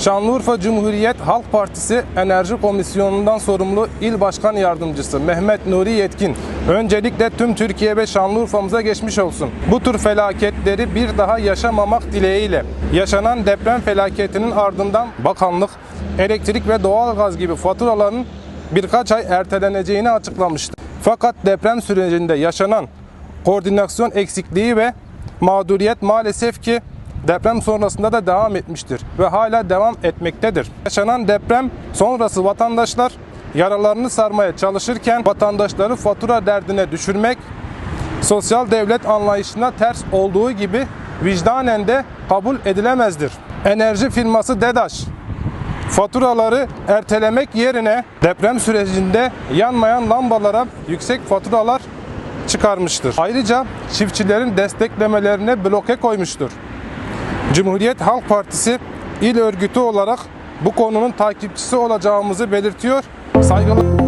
Şanlıurfa Cumhuriyet Halk Partisi Enerji Komisyonu'ndan sorumlu İl Başkan Yardımcısı Mehmet Nuri Yetkin. Öncelikle tüm Türkiye ve Şanlıurfa'mıza geçmiş olsun. Bu tür felaketleri bir daha yaşamamak dileğiyle yaşanan deprem felaketinin ardından bakanlık elektrik ve doğalgaz gibi faturaların birkaç ay erteleneceğini açıklamıştı. Fakat deprem sürecinde yaşanan koordinasyon eksikliği ve mağduriyet maalesef ki deprem sonrasında da devam etmiştir ve hala devam etmektedir. Yaşanan deprem sonrası vatandaşlar yaralarını sarmaya çalışırken vatandaşları fatura derdine düşürmek sosyal devlet anlayışına ters olduğu gibi vicdanen de kabul edilemezdir. Enerji firması DEDAŞ faturaları ertelemek yerine deprem sürecinde yanmayan lambalara yüksek faturalar çıkarmıştır. Ayrıca çiftçilerin desteklemelerine bloke koymuştur. Cumhuriyet Halk Partisi il örgütü olarak bu konunun takipçisi olacağımızı belirtiyor. Saygılı